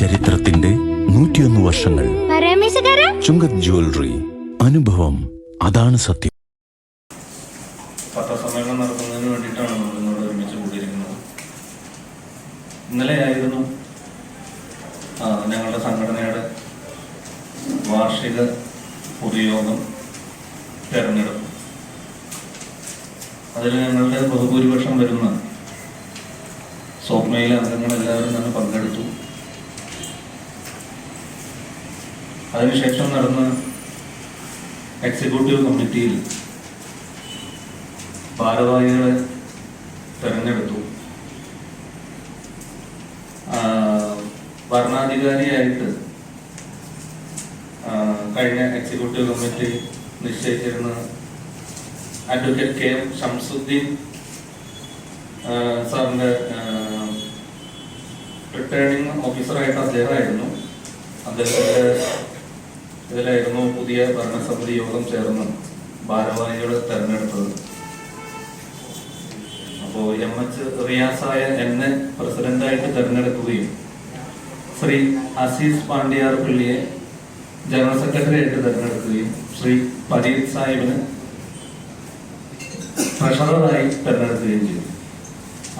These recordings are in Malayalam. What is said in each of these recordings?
ചരിത്രത്തിന്റെ നൂറ്റിയൊന്ന് വർഷങ്ങൾ. ചുങ്കത് ജ്വല്ലറി അനുഭവം അതാണ് സത്യം. പത്രസമ്മേളനം നടത്തുന്നതിന് വേണ്ടിയിട്ടാണ് നമ്മൾ ഇന്നോട് ഒരുമിച്ച് കൂടിയിരിക്കുന്നത്. ഇന്നലെയായിരുന്നു ഞങ്ങളുടെ സംഘടനയുടെ വാർഷിക പൊതുയോഗം തെരഞ്ഞെടുപ്പ്. അതിൽ ഞങ്ങളുടെ ബഹുഭൂരിപക്ഷം വരുന്ന സ്വപ്നയിലെ അംഗങ്ങൾ എല്ലാവരും തന്നെ പങ്കെടുത്തു. അതിനുശേഷം നടന്ന എക്സിക്യൂട്ടീവ് കമ്മിറ്റിയിൽ ഭാരവാഹികളെ തെരഞ്ഞെടുത്തു. ഭരണാധികാരിയായിട്ട് കഴിഞ്ഞ എക്സിക്യൂട്ടീവ് കമ്മിറ്റി നിശ്ചയിച്ചിരുന്ന അഡ്വക്കേറ്റ് കെ എം ഷംസുദ്ദീൻ സാറിന്റെ റിട്ടേണിംഗ് ഓഫീസറായിട്ട് അദ്ദേഹമായിരുന്നു. അദ്ദേഹത്തിന്റെ ഇതിലായിരുന്നു പുതിയ ഭരണസമിതി യോഗം ചേർന്ന് ഭാരവാഹികളെ തെരഞ്ഞെടുത്തത്. അപ്പോൾ എം എച്ച് റിയാസായ എന്നെ പ്രസിഡന്റായിട്ട് തെരഞ്ഞെടുക്കുകയും ശ്രീ അസീസ് പാണ്ഡ്യാർ പിള്ളിയെ ജനറൽ സെക്രട്ടറി ആയിട്ട് തെരഞ്ഞെടുക്കുകയും ശ്രീ പരീത് സാഹിബിന് ട്രഷററായി തെരഞ്ഞെടുക്കുകയും ചെയ്തു.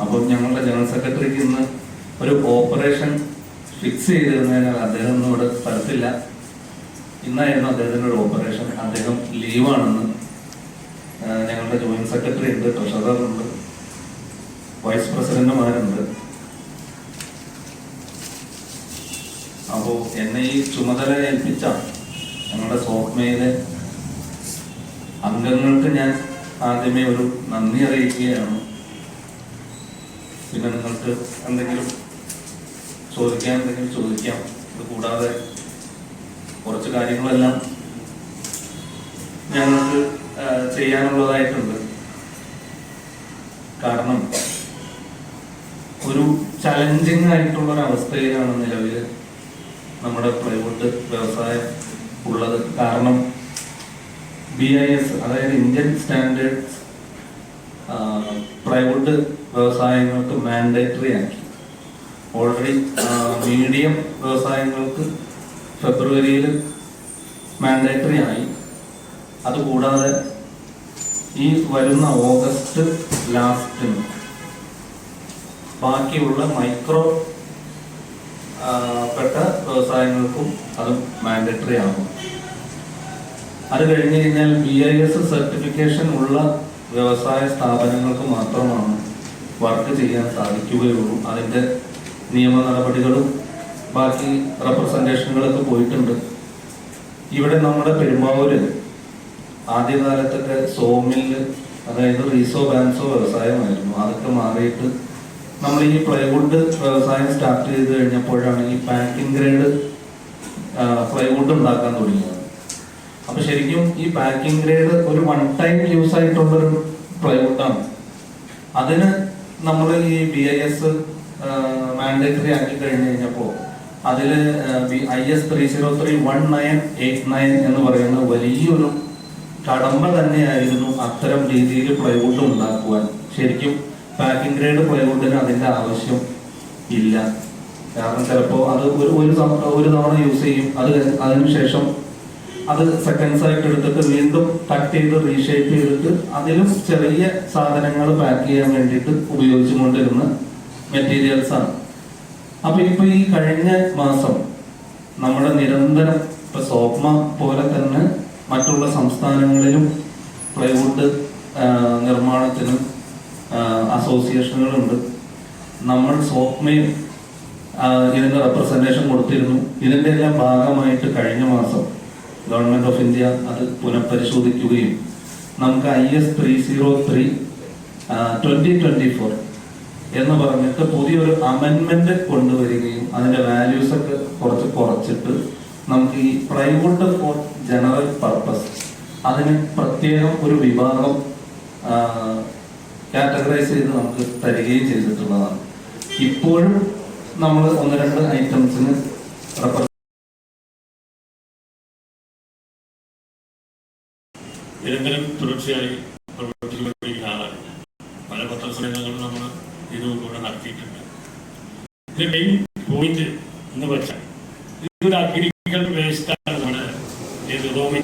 അപ്പോൾ ഞങ്ങളുടെ ജനറൽ സെക്രട്ടറിക്ക് ഇന്ന് ഒരു ഓപ്പറേഷൻ ഫിക്സ് ചെയ്തിരുന്നതിനാൽ അദ്ദേഹം ഒന്നും ഇവിടെ സ്ഥലത്തില്ല ഇന്നായിരുന്നു അദ്ദേഹത്തിന്റെ ഒരു ഓപ്പറേഷൻ അദ്ദേഹം ലീവാണെന്ന് ഞങ്ങളുടെ ജോയിന്റ് സെക്രട്ടറി ഉണ്ട് ട്രഷറർ ഉണ്ട് വൈസ് പ്രസിഡന്റുമാരുണ്ട് അപ്പോൾ എന്നെ ഈ ചുമതല ഏൽപ്പിച്ച ഞങ്ങളുടെ സോപ്മയിലെ അംഗങ്ങൾക്ക് ഞാൻ ആദ്യമേ ഒരു നന്ദി അറിയിക്കുകയാണ്. പിന്നെ നിങ്ങൾക്ക് എന്തെങ്കിലും ചോദിക്കാൻ എന്തെങ്കിലും ചോദിക്കാം. ഇത് കൂടാതെ കുറച്ച് കാര്യങ്ങളെല്ലാം ഞങ്ങൾക്ക് ചെയ്യാനുള്ളതായിട്ടുണ്ട്. കാരണം ഒരു ചലഞ്ചിങ് ആയിട്ടുള്ള ഒരു അവസ്ഥയിലാണ് നിലവിൽ നമ്മുടെ പ്ലൈവുഡ് വ്യവസായം ഉള്ളത്. കാരണം ബി ഐ എസ് അതായത് ഇന്ത്യൻ സ്റ്റാൻഡേർഡ്സ് പ്ലൈവുഡ് വ്യവസായങ്ങൾക്ക് മാൻഡേറ്ററി ആക്കി. ഓൾറെഡി മീഡിയം വ്യവസായങ്ങൾക്ക് ഫെബ്രുവരിയിൽ മാൻഡേറ്ററി ആയി. അതുകൂടാതെ ഈ വരുന്ന ഓഗസ്റ്റ് ലാസ്റ്റിന് ബാക്കിയുള്ള മൈക്രോ പെട്ട വ്യവസായങ്ങൾക്കും അത് മാൻഡേറ്ററി ആകും. അത് കഴിഞ്ഞ് കഴിഞ്ഞാൽ ബി ഐ എസ് സർട്ടിഫിക്കേഷൻ ഉള്ള വ്യവസായ സ്ഥാപനങ്ങൾക്ക് മാത്രമാണ് വർക്ക് ചെയ്യാൻ സാധിക്കുകയുള്ളൂ. അതിന്റെ നിയമ നടപടികളും ബാക്കി റെപ്രസെന്റേഷനുകളൊക്കെ പോയിട്ടുണ്ട്. ഇവിടെ നമ്മുടെ പെരുമ്പാവൂര് ആദ്യകാലത്തൊക്കെ സോമിൽ അതായത് റീസോ ബാൻസോ വ്യവസായമായിരുന്നു. അതൊക്കെ മാറിയിട്ട് നമ്മൾ ഈ പ്ലൈവുഡ് വ്യവസായം സ്റ്റാർട്ട് ചെയ്ത് കഴിഞ്ഞപ്പോഴാണ് ഈ പാക്കിംഗ് ഗ്രേഡ് പ്ലൈവുഡ് ഉണ്ടാക്കാൻ തുടങ്ങിയത്. അപ്പൊ ശരിക്കും ഈ പാക്കിംഗ് ഗ്രേഡ് ഒരു വൺ ടൈം യൂസ് ആയിട്ടുള്ളൊരു പ്ലൈവുഡാണ്. അതിന് നമ്മൾ ഈ ബി ഐ എസ് മാൻഡേറ്ററി ആക്കി കഴിഞ്ഞു കഴിഞ്ഞപ്പോൾ അതിൽ I S three zero three one nine eight nine എന്ന് പറയുന്ന വലിയൊരു കടമ്പ തന്നെയായിരുന്നു അത്തരം രീതിയിൽ പ്ലൈവുഡ് ഉണ്ടാക്കുവാൻ. ശരിക്കും പാക്കിംഗ് ഗ്രേഡ് പ്ലൈവുഡിന് അതിന്റെ ആവശ്യം ഇല്ല. കാരണം ചിലപ്പോൾ അത് ഒരു ഒരു തവണ ഒരു തവണ യൂസ് ചെയ്യും. അത് അതിനുശേഷം അത് സെക്കൻഡ്സ് ആയിട്ട് എടുത്തിട്ട് വീണ്ടും കട്ട് ചെയ്ത് റീഷേപ്പ് ചെയ്തിട്ട് അതിലും ചെറിയ സാധനങ്ങൾ പാക്ക് ചെയ്യാൻ വേണ്ടിയിട്ട് ഉപയോഗിച്ചുകൊണ്ടിരുന്ന മെറ്റീരിയൽസ് ആണ്. അപ്പൊ ഇപ്പൊ ഈ കഴിഞ്ഞ മാസം നമ്മുടെ നിരന്തരം ഇപ്പൊ സ്വപ്ന പോലെ തന്നെ മറ്റുള്ള സംസ്ഥാനങ്ങളിലും പ്ലൈവുഡ് നിർമ്മാണത്തിനും അസോസിയേഷനുകളുണ്ട്. നമ്മൾ സ്വപ്നയും ഇതിന്റെ റെപ്രസെന്റേഷൻ കൊടുത്തിരുന്നു. ഇതിന്റെ എല്ലാം ഭാഗമായിട്ട് കഴിഞ്ഞ മാസം ഗവൺമെന്റ് ഓഫ് ഇന്ത്യ അത് പുനഃപരിശോധിക്കുകയും നമുക്ക് I S three zero three twenty twenty four എന്ന് പറഞ്ഞിട്ട് പുതിയൊരു അമെൻമെന്റ് കൊണ്ടുവരികയും അതിന്റെ വാല്യൂസ് ഒക്കെ കുറച്ച് കുറച്ചിട്ട് നമുക്ക് ഈ പ്ലൈവുഡ് ഫോർ ജനറൽ പർപ്പസ് അതിന് പ്രത്യേകം ഒരു വിഭാഗം കാറ്റഗറൈസ് ചെയ്ത് നമുക്ക് തരികയും ചെയ്തിട്ടുള്ളതാണ്. ഇപ്പോഴും നമ്മൾ ഒന്ന് രണ്ട് ഐറ്റംസിന് റെപ്രസെന്റ് നിരന്തരം തുടർച്ചയായി ഇത് ഇവിടെ നടത്തിയിട്ടുണ്ട്. ഇതിന്റെ മെയിൻ പോയിന്റ് എന്ന് വെച്ചാൽ ഇതൊരു അഗ്രികൾച്ചർ വേസ്റ്റാണ് നമ്മുടെ റോമി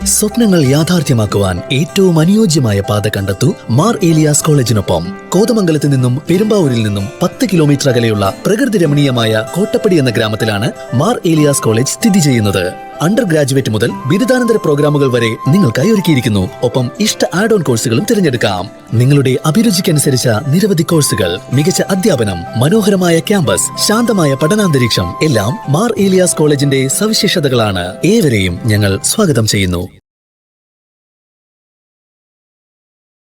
സ്വപ്നങ്ങൾ യാഥാർത്ഥ്യമാക്കുവാൻ ഏറ്റവും അനുയോജ്യമായ പാത കണ്ടെത്തൂ മാർ ഏലിയാസ് കോളേജിനൊപ്പം. കോതമംഗലത്ത് നിന്നും പെരുമ്പാവൂരിൽ നിന്നും പത്ത് കിലോമീറ്റർ അകലെയുള്ള പ്രകൃതി രമണീയമായ കോട്ടപ്പടി എന്ന ഗ്രാമത്തിലാണ് മാർ ഏലിയാസ് കോളേജ് സ്ഥിതി ചെയ്യുന്നത്. അണ്ടർ ഗ്രാജുവേറ്റ് മുതൽ ബിരുദാനന്തര പ്രോഗ്രാമുകൾ വരെ നിങ്ങൾക്കായി ഒരുക്കിയിരിക്കുന്നു. ഒപ്പം ഇഷ്ട ആഡ് ഓൺ കോഴ്സുകളും തിരഞ്ഞെടുക്കാം. നിങ്ങളുടെ അഭിരുചിക്കനുസരിച്ച നിരവധി കോഴ്സുകൾ മികച്ച അധ്യാപനം മനോഹരമായ ക്യാമ്പസ് ശാന്തമായ പഠനാന്തരീക്ഷം എല്ലാം മാർ ഏലിയാസ് കോളേജിന്റെ സവിശേഷതകളാണ്. ഏവരെയും ഞങ്ങൾ സ്വാഗതം ചെയ്യുന്നു.